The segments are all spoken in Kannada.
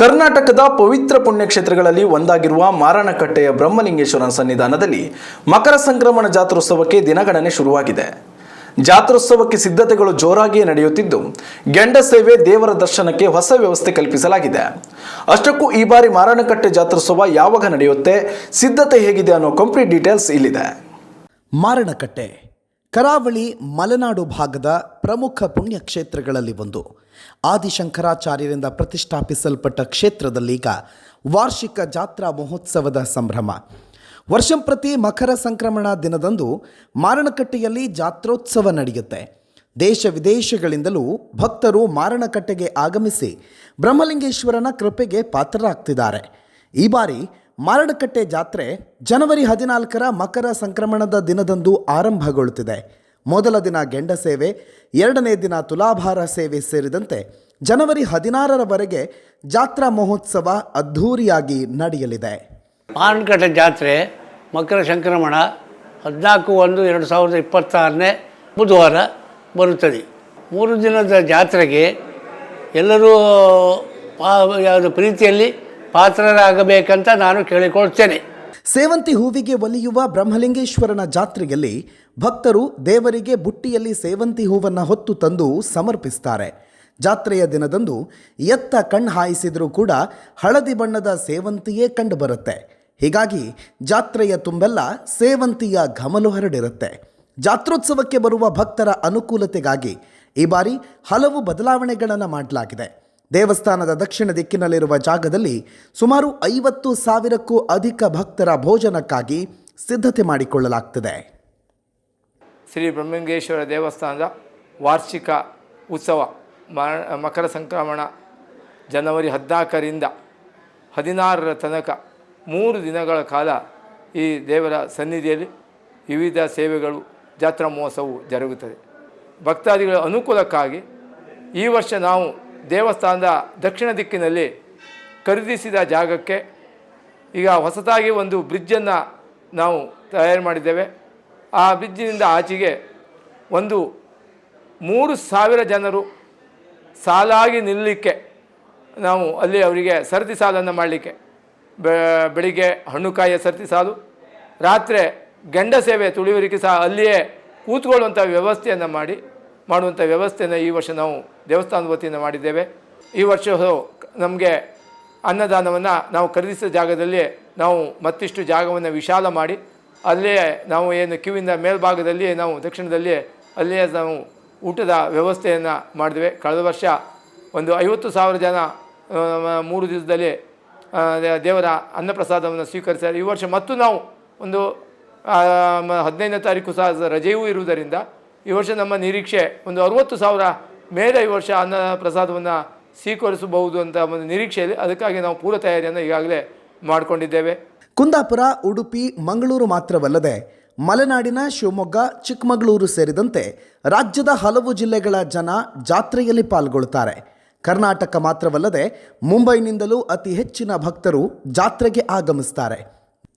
ಕರ್ನಾಟಕದ ಪವಿತ್ರ ಪುಣ್ಯಕ್ಷೇತ್ರಗಳಲ್ಲಿ ಒಂದಾಗಿರುವ ಮಾರಣಕಟ್ಟೆಯ ಬ್ರಹ್ಮಲಿಂಗೇಶ್ವರನ ಸನ್ನಿಧಾನದಲ್ಲಿ ಮಕರ ಸಂಕ್ರಮಣ ಜಾತ್ರೋತ್ಸವಕ್ಕೆ ದಿನಗಣನೆ ಶುರುವಾಗಿದೆ. ಜಾತ್ರೋತ್ಸವಕ್ಕೆ ಸಿದ್ಧತೆಗಳು ಜೋರಾಗಿಯೇ ನಡೆಯುತ್ತಿದ್ದು, ಗೆಂಡ ಸೇವೆ ದೇವರ ದರ್ಶನಕ್ಕೆ ಹೊಸ ವ್ಯವಸ್ಥೆ ಕಲ್ಪಿಸಲಾಗಿದೆ. ಅಷ್ಟಕ್ಕೂ ಈ ಬಾರಿ ಮಾರಣಕಟ್ಟೆ ಜಾತ್ರೋತ್ಸವ ಯಾವಾಗ ನಡೆಯುತ್ತೆ, ಸಿದ್ಧತೆ ಹೇಗಿದೆ ಅನ್ನೋ ಕಂಪ್ಲೀಟ್ ಡೀಟೇಲ್ಸ್ ಇಲ್ಲಿದೆ. ಮಾರಣಕಟ್ಟೆ ಕರಾವಳಿ ಮಲೆನಾಡು ಭಾಗದ ಪ್ರಮುಖ ಪುಣ್ಯಕ್ಷೇತ್ರಗಳಲ್ಲಿ ಒಂದು. ಆದಿಶಂಕರಾಚಾರ್ಯರಿಂದ ಪ್ರತಿಷ್ಠಾಪಿಸಲ್ಪಟ್ಟ ಕ್ಷೇತ್ರದಲ್ಲೀಗ ವಾರ್ಷಿಕ ಜಾತ್ರಾ ಮಹೋತ್ಸವದ ಸಂಭ್ರಮ. ವರ್ಷಂಪ್ರತಿ ಮಕರ ಸಂಕ್ರಮಣ ದಿನದಂದು ಮಾರಣಕಟ್ಟೆಯಲ್ಲಿ ಜಾತ್ರೋತ್ಸವ ನಡೆಯುತ್ತೆ. ದೇಶ ವಿದೇಶಗಳಿಂದಲೂ ಭಕ್ತರು ಮಾರಣಕಟ್ಟೆಗೆ ಆಗಮಿಸಿ ಬ್ರಹ್ಮಲಿಂಗೇಶ್ವರನ ಕೃಪೆಗೆ ಪಾತ್ರರಾಗ್ತಿದ್ದಾರೆ. ಈ ಬಾರಿ ಮಾರಣಕಟ್ಟೆ ಜಾತ್ರೆ ಜನವರಿ ಹದಿನಾಲ್ಕರ ಮಕರ ಸಂಕ್ರಮಣದ ದಿನದಂದು ಆರಂಭಗೊಳ್ಳುತ್ತಿದೆ. ಮೊದಲ ದಿನ ಗೆಂಡ ಸೇವೆ ಎರಡನೇ ದಿನ ತುಲಾಭಾರ ಸೇವೆ ಸೇರಿದಂತೆ ಜನವರಿ ಹದಿನಾರರವರೆಗೆ ಜಾತ್ರಾ ಮಹೋತ್ಸವ ಅದ್ಧೂರಿಯಾಗಿ ನಡೆಯಲಿದೆ. ಮಾರನಕಟ್ಟೆ ಜಾತ್ರೆ ಮಕರ ಸಂಕ್ರಮಣ ಹದಿನಾಲ್ಕು ಒಂದು ಎರಡು ಸಾವಿರದ ಇಪ್ಪತ್ತಾರನೇ ಬುಧವಾರ ಬರುತ್ತದೆ. ಮೂರು ದಿನದ ಜಾತ್ರೆಗೆ ಎಲ್ಲರೂ ಪಾ ಯಾವುದು ಪ್ರೀತಿಯಲ್ಲಿ ಪಾತ್ರರಾಗಬೇಕಂತ ನಾನು ಕೇಳಿಕೊಳ್ತೇನೆ. ಸೇವಂತಿ ಹೂವಿಗೆ ಒಲಿಯುವ ಬ್ರಹ್ಮಲಿಂಗೇಶ್ವರನ ಜಾತ್ರೆಯಲ್ಲಿ ಭಕ್ತರು ದೇವರಿಗೆ ಬುಟ್ಟಿಯಲ್ಲಿ ಸೇವಂತಿ ಹೂವನ್ನು ಹೊತ್ತು ತಂದು ಸಮರ್ಪಿಸ್ತಾರೆ. ಜಾತ್ರೆಯ ದಿನದಂದು ಎತ್ತ ಕಣ್ಣು ಹಾಯಿಸಿದರೂ ಕೂಡ ಹಳದಿ ಬಣ್ಣದ ಸೇವಂತಿಯೇ ಕಂಡುಬರುತ್ತೆ ಹೀಗಾಗಿ ಜಾತ್ರೆಯ ತುಂಬೆಲ್ಲ ಸೇವಂತಿಯ ಘಮಲು ಹರಡಿರುತ್ತೆ. ಜಾತ್ರೋತ್ಸವಕ್ಕೆ ಬರುವ ಭಕ್ತರ ಅನುಕೂಲತೆಗಾಗಿ ಈ ಬಾರಿ ಹಲವು ಬದಲಾವಣೆಗಳನ್ನು ಮಾಡಲಾಗಿದೆ. ದೇವಸ್ಥಾನದ ದಕ್ಷಿಣ ದಿಕ್ಕಿನಲ್ಲಿರುವ ಜಾಗದಲ್ಲಿ ಸುಮಾರು ಐವತ್ತು ಸಾವಿರಕ್ಕೂ ಅಧಿಕ ಭಕ್ತರ ಭೋಜನಕ್ಕಾಗಿ ಸಿದ್ಧತೆ ಮಾಡಿಕೊಳ್ಳಲಾಗ್ತಿದೆ. ಶ್ರೀ ಬ್ರಹ್ಮಲಿಂಗೇಶ್ವರ ದೇವಸ್ಥಾನದ ವಾರ್ಷಿಕ ಉತ್ಸವ ಮಕರ ಸಂಕ್ರಮಣ ಜನವರಿ ಹದಿನಾಲ್ಕರಿಂದ ಹದಿನಾರರ ತನಕ ಮೂರು ದಿನಗಳ ಕಾಲ ಈ ದೇವರ ಸನ್ನಿಧಿಯಲ್ಲಿ ವಿವಿಧ ಸೇವೆಗಳು, ಜಾತ್ರಾ ಮಹೋತ್ಸವವು ಜರುಗುತ್ತದೆ. ಭಕ್ತಾದಿಗಳ ಅನುಕೂಲಕ್ಕಾಗಿ ಈ ವರ್ಷ ನಾವು ದೇವಸ್ಥಾನದ ದಕ್ಷಿಣ ದಿಕ್ಕಿನಲ್ಲಿ ಖರೀದಿಸಿದ ಜಾಗಕ್ಕೆ ಈಗ ಹೊಸತಾಗಿ ಒಂದು ಬ್ರಿಡ್ಜನ್ನು ನಾವು ತಯಾರು ಮಾಡಿದ್ದೇವೆ. ಆ ಬ್ರಿಡ್ಜಿನಿಂದ ಆಚೆಗೆ ಒಂದು ಮೂರು ಸಾವಿರ ಜನರು ಸಾಲಾಗಿ ನಿಲ್ಲಲಿಕ್ಕೆ ನಾವು ಅಲ್ಲಿ ಅವರಿಗೆ ಸರತಿ ಸಾಲನ್ನು ಮಾಡಲಿಕ್ಕೆ. ಬೆಳಿಗ್ಗೆ ಹಣ್ಣುಕಾಯಿಯ ಸರತಿ ಸಾಲು, ರಾತ್ರಿ ಗಂಡ ಸೇವೆ ತುಳಿಯುವರಿಗೆ ಸಹ ಅಲ್ಲಿಯೇ ಕೂತ್ಕೊಳ್ಳುವಂಥ ವ್ಯವಸ್ಥೆಯನ್ನು ಮಾಡಿ, ಮಾಡುವಂಥ ವ್ಯವಸ್ಥೆಯನ್ನು ಈ ವರ್ಷ ನಾವು ದೇವಸ್ಥಾನದ ವತಿಯಿಂದ ಮಾಡಿದ್ದೇವೆ. ಈ ವರ್ಷ ನಮಗೆ ಅನ್ನದಾನವನ್ನು ನಾವು ಖರೀದಿಸಿದ ಜಾಗದಲ್ಲಿ ನಾವು ಮತ್ತಿಷ್ಟು ಜಾಗವನ್ನು ವಿಶಾಲ ಮಾಡಿ ಅಲ್ಲೇ ನಾವು ಏನು ಕ್ಯೂವಿನ ಮೇಲ್ಭಾಗದಲ್ಲಿ ನಾವು ದಕ್ಷಿಣದಲ್ಲಿ ಅಲ್ಲೇ ನಾವು ಊಟದ ವ್ಯವಸ್ಥೆಯನ್ನು ಮಾಡಿದ್ವಿ. ಕಳೆದ ವರ್ಷ ಒಂದು ಐವತ್ತು ಸಾವಿರ ಜನ ಮೂರು ದಿವಸದಲ್ಲಿ ದೇವರ ಅನ್ನಪ್ರಸಾದವನ್ನು ಸ್ವೀಕರಿಸಿದ್ದಾರೆ. ಈ ವರ್ಷ ಮತ್ತು ನಾವು ಒಂದು ಹದಿನೈದನೇ ತಾರೀಕು ಸಹ ರಜೆಯೂ ಇರುವುದರಿಂದ ಈ ವರ್ಷ ನಮ್ಮ ನಿರೀಕ್ಷೆ ಒಂದು ಅರುವತ್ತು ಸಾವಿರ ಮೇಲೆ ಈ ವರ್ಷ ಅನ್ನ ಪ್ರಸಾದವನ್ನು ಸ್ವೀಕರಿಸಬಹುದು ಅಂತ ಒಂದು ನಿರೀಕ್ಷೆಯಲ್ಲಿ ಅದಕ್ಕಾಗಿ ನಾವು ಪೂರ್ವ ತಯಾರಿಯನ್ನು ಈಗಾಗಲೇ ಮಾಡಿಕೊಂಡಿದ್ದೇವೆ. ಕುಂದಾಪುರ, ಉಡುಪಿ, ಮಂಗಳೂರು ಮಾತ್ರವಲ್ಲದೆ ಮಲೆನಾಡಿನ ಶಿವಮೊಗ್ಗ, ಚಿಕ್ಕಮಗಳೂರು ಸೇರಿದಂತೆ ರಾಜ್ಯದ ಹಲವು ಜಿಲ್ಲೆಗಳ ಜನ ಜಾತ್ರೆಯಲ್ಲಿ ಪಾಲ್ಗೊಳ್ಳುತ್ತಾರೆ. ಕರ್ನಾಟಕ ಮಾತ್ರವಲ್ಲದೆ ಮುಂಬೈನಿಂದಲೂ ಅತಿ ಹೆಚ್ಚಿನ ಭಕ್ತರು ಜಾತ್ರೆಗೆ ಆಗಮಿಸ್ತಾರೆ.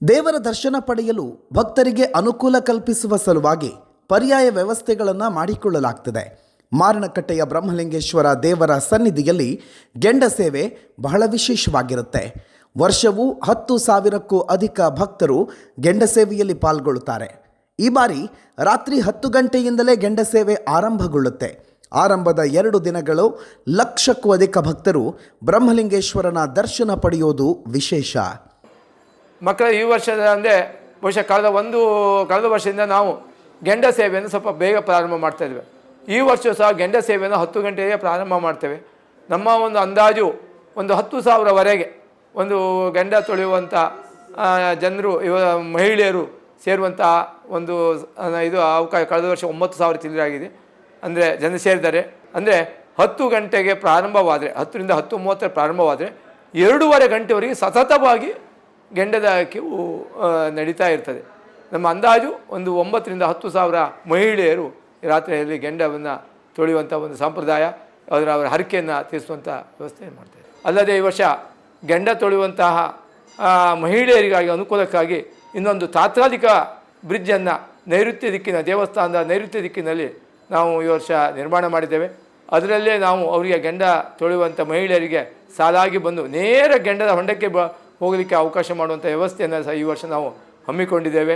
ದೇವರ ದರ್ಶನ ಪಡೆಯಲು ಭಕ್ತರಿಗೆ ಅನುಕೂಲ ಕಲ್ಪಿಸುವ ಸಲುವಾಗಿ ಪರ್ಯಾಯ ವ್ಯವಸ್ಥೆಗಳನ್ನು ಮಾಡಿಕೊಳ್ಳಲಾಗ್ತದೆ. ಮಾರಣಕಟ್ಟೆಯ ಬ್ರಹ್ಮಲಿಂಗೇಶ್ವರ ದೇವರ ಸನ್ನಿಧಿಯಲ್ಲಿ ಗೆಂಡ ಸೇವೆ ಬಹಳ ವಿಶೇಷವಾಗಿರುತ್ತೆ. ವರ್ಷವೂ ಹತ್ತು ಸಾವಿರಕ್ಕೂ ಅಧಿಕ ಭಕ್ತರು ಗೆಂಡ ಸೇವೆಯಲ್ಲಿ ಪಾಲ್ಗೊಳ್ಳುತ್ತಾರೆ. ಈ ಬಾರಿ ರಾತ್ರಿ ಹತ್ತು ಗಂಟೆಯಿಂದಲೇ ಗೆಂಡ ಸೇವೆ ಆರಂಭಗೊಳ್ಳುತ್ತೆ. ಆರಂಭದ ಎರಡು ದಿನಗಳು ಲಕ್ಷಕ್ಕೂ ಅಧಿಕ ಭಕ್ತರು ಬ್ರಹ್ಮಲಿಂಗೇಶ್ವರನ ದರ್ಶನ ಪಡೆಯೋದು ವಿಶೇಷ. ಮಕ್ಕಳ, ಈ ವರ್ಷದ ಅಂದರೆ ಬಹುಶಃ ಕಳೆದ ಒಂದು, ಕಳೆದ ವರ್ಷದಿಂದ ನಾವು ಗೆಂಡ ಸೇವೆಯನ್ನು ಸ್ವಲ್ಪ ಬೇಗ ಪ್ರಾರಂಭ ಮಾಡ್ತಾ ಇದ್ವಿ ಈ ವರ್ಷ ಸಹ ಗೆಂಡ ಸೇವೆಯನ್ನು ಹತ್ತು ಗಂಟೆಗೆ ಪ್ರಾರಂಭ ಮಾಡ್ತೇವೆ. ನಮ್ಮ ಒಂದು ಅಂದಾಜು ಒಂದು ಹತ್ತು ಸಾವಿರವರೆಗೆ ಒಂದು ಗಂಡ ತೊಳೆಯುವಂಥ ಜನರು ಇವ ಮಹಿಳೆಯರು ಸೇರುವಂಥ ಒಂದು ಇದು ಅವಕಾಶ ಕಳೆದ ವರ್ಷ ಒಂಬತ್ತು ಸಾವಿರ ಆಗಿದೆ. ಅಂದರೆ ಜನ ಸೇರಿದ್ದಾರೆ. ಅಂದರೆ ಹತ್ತು ಗಂಟೆಗೆ ಪ್ರಾರಂಭವಾದರೆ, ಹತ್ತರಿಂದ ಹತ್ತು ಮೂವತ್ತರ ಪ್ರಾರಂಭವಾದರೆ ಎರಡೂವರೆ ಗಂಟೆವರೆಗೆ ಸತತವಾಗಿ ಗೆಂಡದ ಕಿವು ನಡೀತಾ ಇರ್ತದೆ. ನಮ್ಮ ಅಂದಾಜು ಒಂದು ಒಂಬತ್ತರಿಂದ ಹತ್ತು ಸಾವಿರ ಮಹಿಳೆಯರು ರಾತ್ರಿಯಲ್ಲಿ ಗೆಂಡವನ್ನು ತೊಳೆಯುವಂಥ ಒಂದು ಸಂಪ್ರದಾಯ, ಅದರ ಅವರ ಹರಕೆಯನ್ನು ತೀರಿಸುವಂಥ ವ್ಯವಸ್ಥೆ ಮಾಡ್ತಾರೆ ಅಲ್ಲದೆ ಈ ವರ್ಷ ಗೆಂಡ ತೊಳೆಯುವಂತಹ ಮಹಿಳೆಯರಿಗಾಗಿ ಅನುಕೂಲಕ್ಕಾಗಿ ಇನ್ನೊಂದು ತಾತ್ಕಾಲಿಕ ಬ್ರಿಡ್ಜನ್ನು ನೈಋತ್ಯ ದಿಕ್ಕಿನ ದೇವಸ್ಥಾನದ ನೈಋತ್ಯ ದಿಕ್ಕಿನಲ್ಲಿ ನಾವು ಈ ವರ್ಷ ನಿರ್ಮಾಣ ಮಾಡಿದ್ದೇವೆ. ಅದರಲ್ಲೇ ನಾವು ಅವರಿಗೆ ಗೆಂಡ ತೊಳೆಯುವಂಥ ಮಹಿಳೆಯರಿಗೆ ಸಾಲಾಗಿ ಬಂದು ನೇರ ಗಂಡದ ಹೊಂಡಕ್ಕೆ ಬ, ಹೋಗಲಿಕ್ಕೆ ಅವಕಾಶ ಮಾಡುವಂಥ ವ್ಯವಸ್ಥೆಯನ್ನು ಸಹ ಈ ವರ್ಷ ನಾವು ಹಮ್ಮಿಕೊಂಡಿದ್ದೇವೆ.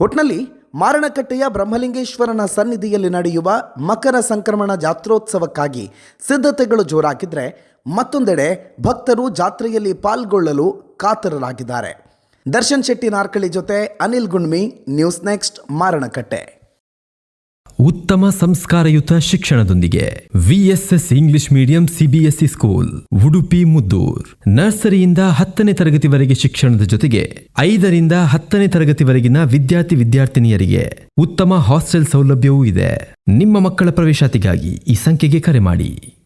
ಒಟ್ನಲ್ಲಿ ಮಾರಣಕಟ್ಟೆಯ ಬ್ರಹ್ಮಲಿಂಗೇಶ್ವರನ ಸನ್ನಿಧಿಯಲ್ಲಿ ನಡೆಯುವ ಮಕರ ಸಂಕ್ರಮಣ ಜಾತ್ರೋತ್ಸವಕ್ಕಾಗಿ ಸಿದ್ಧತೆಗಳು ಜೋರಾಗಿದ್ದರೆ ಮತ್ತೊಂದೆಡೆ ಭಕ್ತರು ಜಾತ್ರೆಯಲ್ಲಿ ಪಾಲ್ಗೊಳ್ಳಲು ಕಾತರರಾಗಿದ್ದಾರೆ. ದರ್ಶನ್ ಶೆಟ್ಟಿ ನಾರ್ಕಳಿ ಜೊತೆ ಅನಿಲ್ ಗುಣ್ಮಿ, ನ್ಯೂಸ್ ನೆಕ್ಸ್ಟ್, ಮಾರಣಕಟ್ಟೆ. ಉತ್ತಮ ಸಂಸ್ಕಾರಯುತ ಶಿಕ್ಷಣದೊಂದಿಗೆ VSS English medium CBSE school, Udupi, Muddur. ನರ್ಸರಿಯಿಂದ ಹತ್ತನೇ ತರಗತಿವರೆಗೆ ಶಿಕ್ಷಣದ ಜೊತೆಗೆ ಐದರಿಂದ ಹತ್ತನೇ ತರಗತಿವರೆಗಿನ ವಿದ್ಯಾರ್ಥಿ ವಿದ್ಯಾರ್ಥಿನಿಯರಿಗೆ ಉತ್ತಮ ಹಾಸ್ಟೆಲ್ ಸೌಲಭ್ಯವೂ ಇದೆ. ನಿಮ್ಮ ಮಕ್ಕಳ ಪ್ರವೇಶಾತಿಗಾಗಿ ಈ ಸಂಖ್ಯೆಗೆ ಕರೆ ಮಾಡಿ.